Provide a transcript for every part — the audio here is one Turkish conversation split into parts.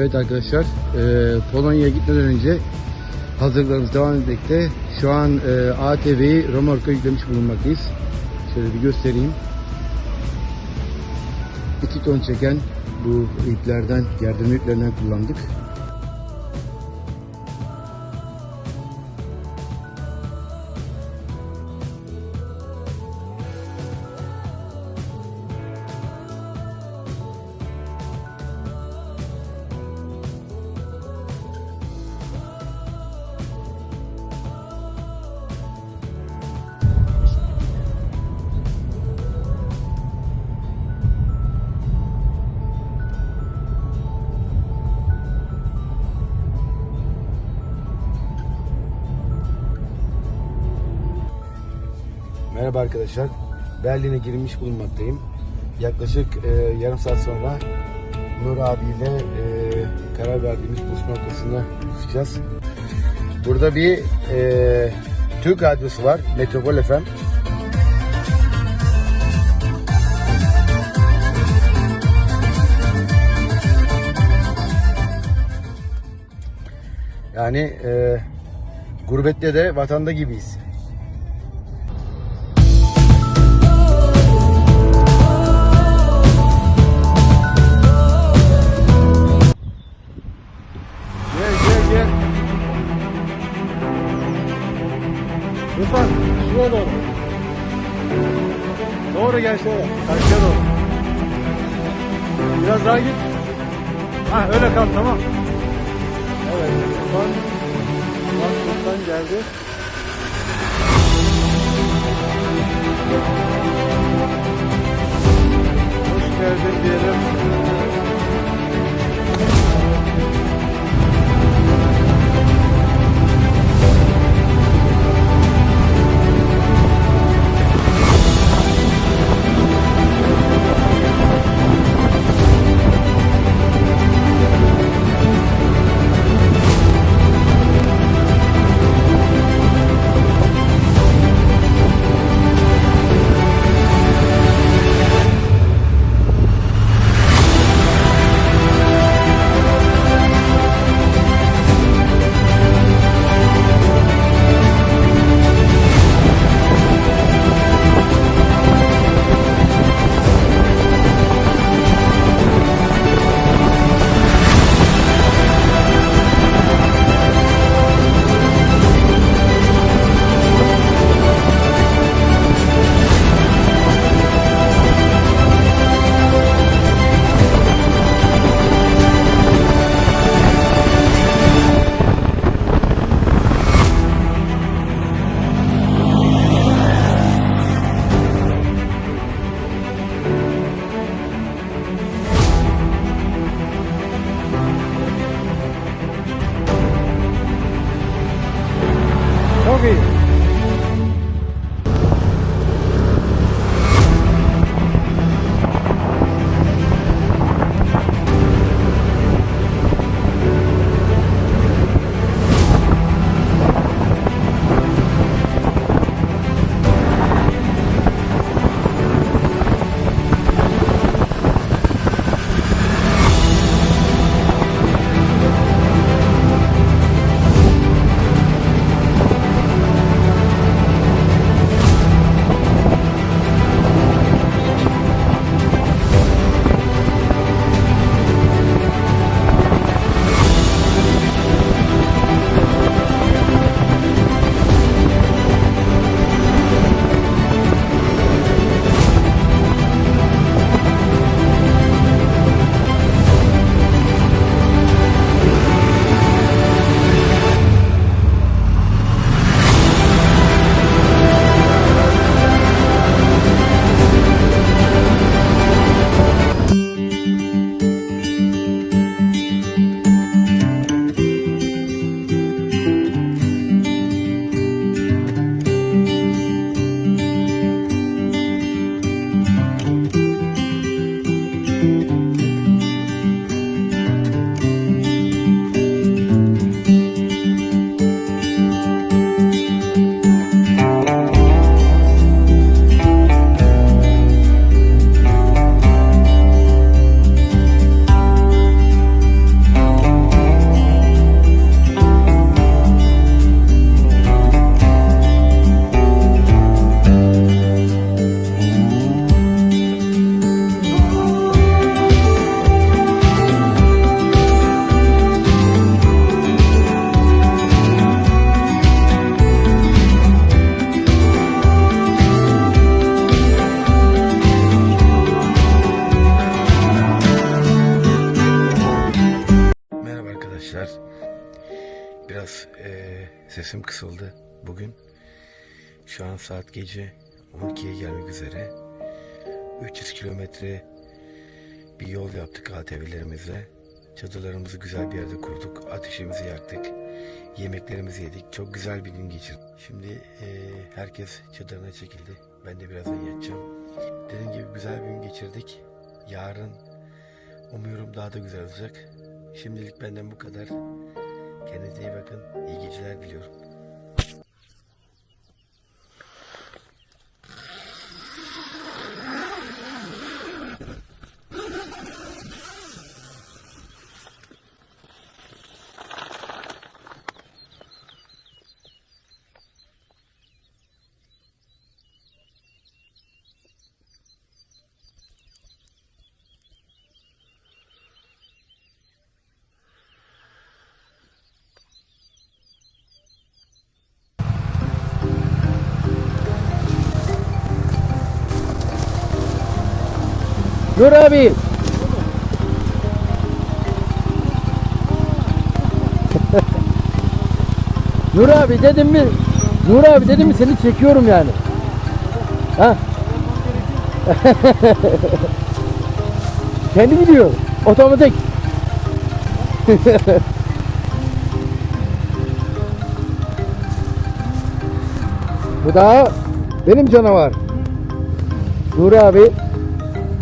Evet arkadaşlar, e, Polonya'ya gitmeden önce hazırlıklarımız devam etmekte. Şu an e, ATV'yi Romorka yüklemiş bulunmaktayız. Şöyle bir göstereyim. 2 ton çeken bu iplerden, gerdirme iplerinden kullandık. Merhaba arkadaşlar. Berlin'e girmiş bulunmaktayım. Yaklaşık e, yarım saat sonra Nur abiyle e, karar verdiğimiz buluşma noktasında buluşacağız. Burada bir e, Türk radyosu var. Metropol FM. Yani e, gurbette de vatanda gibiyiz. Şuraya doğru. Doğru gel şöyle. Karşıya doğru. Biraz daha git. Ha öyle kal tamam. Evet. Lütfen. Lütfen geldi. Hoş geldin diyelim. Sesim kısıldı bugün. Şu an saat gece 12'ye gelmek üzere. 300 kilometre bir yol yaptık ATV'lerimizle. Çadırlarımızı güzel bir yerde kurduk. Ateşimizi yaktık. Yemeklerimizi yedik. Çok güzel bir gün geçirdik. Şimdi eee, herkes çadırına çekildi. Ben de birazdan yatacağım. Dediğim gibi güzel bir gün geçirdik. Yarın umuyorum daha da güzel olacak. Şimdilik benden bu kadar. Kendinize iyi bakın. İyi geceler diliyorum. Nur abi. Nur abi dedim mi? Nur abi dedim mi seni çekiyorum yani. Ha? Kendi gidiyor. Otomatik. Bu da benim canavar. Nur abi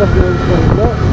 Burada